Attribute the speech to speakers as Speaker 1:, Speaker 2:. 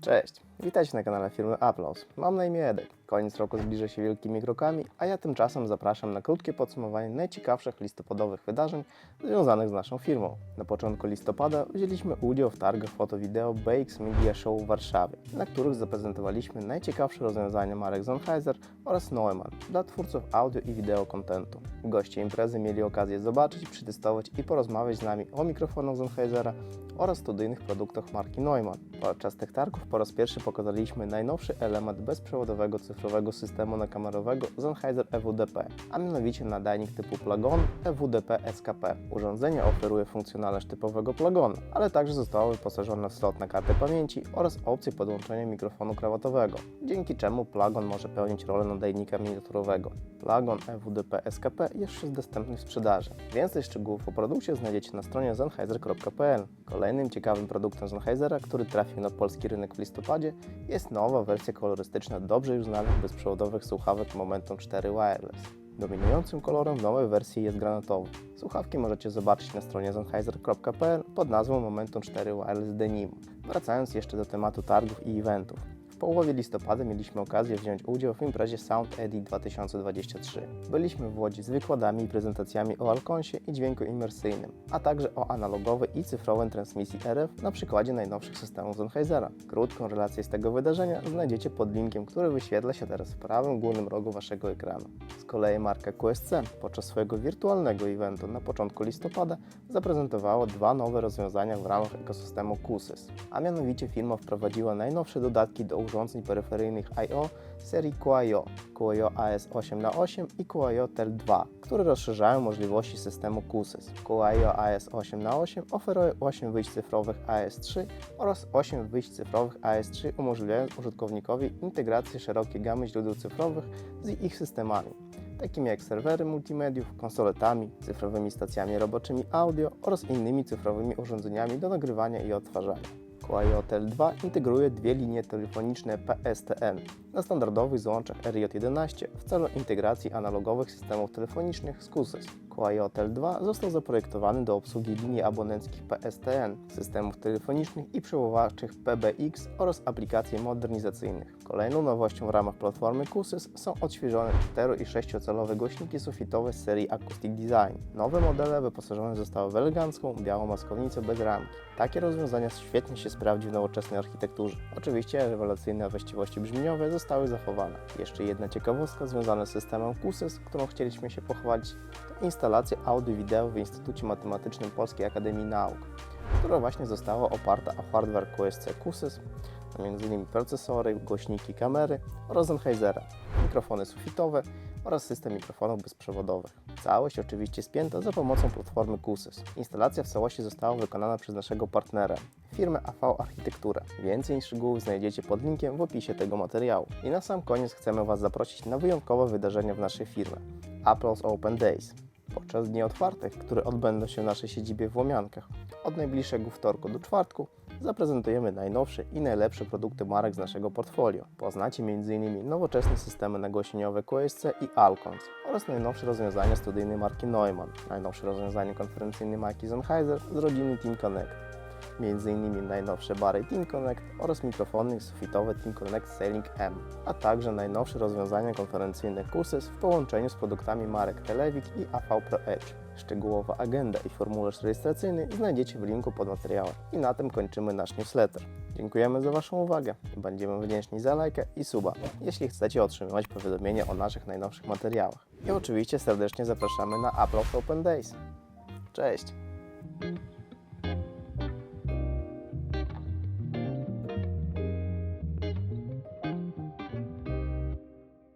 Speaker 1: Cześć, witajcie na kanale firmy Applause. Mam na imię Edek. Koniec roku zbliża się wielkimi krokami, a ja tymczasem zapraszam na krótkie podsumowanie najciekawszych listopadowych wydarzeń związanych z naszą firmą. Na początku listopada wzięliśmy udział w targach foto-wideo BX Media Show w Warszawie, na których zaprezentowaliśmy najciekawsze rozwiązania marek Sennheiser oraz Neumann dla twórców audio i wideo kontentu. Goście imprezy mieli okazję zobaczyć, przetestować i porozmawiać z nami o mikrofonach Sennheisera oraz studyjnych produktach marki Neumann. Podczas tych targów po raz pierwszy pokazaliśmy najnowszy element bezprzewodowego cyfrowego systemu nakamerowego Sennheiser EWDP, a mianowicie nadajnik typu Plagon EWDP SKP. Urządzenie oferuje funkcjonalność typowego Plagona, ale także zostało wyposażone w slot na kartę pamięci oraz opcję podłączenia mikrofonu krawatowego, dzięki czemu Plagon może pełnić rolę nadajnika miniaturowego. Plagon EWDP SKP jest już dostępny w sprzedaży. Więcej szczegółów o produkcie znajdziecie na stronie sennheiser.pl. Kolejnym ciekawym produktem Sennheisera, który trafił na polski rynek w listopadzie, jest nowa wersja kolorystyczna dobrze już znanych bezprzewodowych słuchawek Momentum 4 Wireless. Dominującym kolorem w nowej wersji jest granatowy. Słuchawki możecie zobaczyć na stronie sennheiser.pl pod nazwą Momentum 4 Wireless Denim. Wracając jeszcze do tematu targów i eventów. Połowie listopada mieliśmy okazję wziąć udział w imprezie Sound Edit 2023. Byliśmy w Łodzi z wykładami i prezentacjami o Alconsie i dźwięku imersyjnym, a także o analogowej i cyfrowej transmisji RF na przykładzie najnowszych systemów Sennheisera. Krótką relację z tego wydarzenia znajdziecie pod linkiem, który wyświetla się teraz w prawym górnym rogu waszego ekranu. Z kolei marka QSC podczas swojego wirtualnego eventu na początku listopada zaprezentowała dwa nowe rozwiązania w ramach ekosystemu QSYS, a mianowicie firma wprowadziła najnowsze dodatki do urządzeń peryferyjnych I.O. serii QIO, QIO AS8x8 i QIO TEL2, które rozszerzają możliwości systemu QSYS. QIO AS8x8 oferuje 8 wyjść cyfrowych AS3 oraz 8 wyjść cyfrowych AS3 umożliwiając użytkownikowi integrację szerokiej gamy źródeł cyfrowych z ich systemami takimi jak serwery multimediów, konsoletami, cyfrowymi stacjami roboczymi audio oraz innymi cyfrowymi urządzeniami do nagrywania i odtwarzania. Huawei Tel 2 integruje dwie linie telefoniczne PSTN na standardowych złączach RJ11 w celu integracji analogowych systemów telefonicznych z QSYS. Huawei Tel 2 został zaprojektowany do obsługi linii abonenckich PSTN, systemów telefonicznych i przewoławczych PBX oraz aplikacji modernizacyjnych. Kolejną nowością w ramach platformy QSYS są odświeżone 4 i 6-calowe głośniki sufitowe z serii Acoustic Design. Nowe modele wyposażone zostały w elegancką, białą maskownicę bez ramki. Takie rozwiązania świetnie się sprawdzi w nowoczesnej architekturze. Oczywiście rewelacyjne właściwości brzmieniowe zostały zachowane. Jeszcze jedna ciekawostka związana z systemem QSYS, którą chcieliśmy się pochwalić, to instalacja audio-wideo w Instytucie Matematycznym Polskiej Akademii Nauk, która właśnie została oparta o hardware QSC QSYS, m.in. procesory, głośniki, kamery oraz Sennheisera, mikrofony sufitowe oraz system mikrofonów bezprzewodowych. Całość oczywiście spięta za pomocą platformy QSYS. Instalacja w całości została wykonana przez naszego partnera, firmę AV Architektura. Więcej szczegółów znajdziecie pod linkiem w opisie tego materiału. I na sam koniec chcemy Was zaprosić na wyjątkowe wydarzenie w naszej firmie Apple's Open Days. Podczas dni otwartych, które odbędą się w naszej siedzibie w Łomiankach, od najbliższego wtorku do czwartku, zaprezentujemy najnowsze i najlepsze produkty marek z naszego portfolio. Poznacie m.in. nowoczesne systemy nagłośnieniowe QSC i Alcons oraz najnowsze rozwiązania studyjnej marki Neumann, najnowsze rozwiązania konferencyjne marki Sennheiser z rodziny Team Connect, m.in. najnowsze bary Team Connect oraz mikrofony sufitowe Team Connect Sailing M, a także najnowsze rozwiązania konferencyjne QSYS w połączeniu z produktami marek Televic i AV Pro Edge. Szczegółowa agenda i formularz rejestracyjny znajdziecie w linku pod materiałem. I na tym kończymy nasz newsletter. Dziękujemy za Waszą uwagę. Będziemy wdzięczni za lajkę i suba, jeśli chcecie otrzymywać powiadomienia o naszych najnowszych materiałach. I oczywiście serdecznie zapraszamy na Upload Open Days. Cześć!